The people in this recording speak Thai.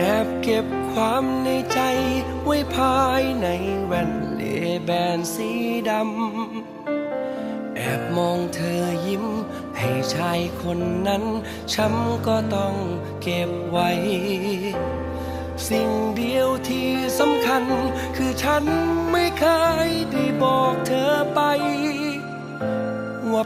แอบเก็บความในใจไว้ภายในแว่นเลแบนสีดำ แอบมองเธอยิ้ม ให้ชายคนนั้น ช้ำก็ต้องเก็บไว้ สิ่งเดียวที่สำคัญ คือฉันไม่เคย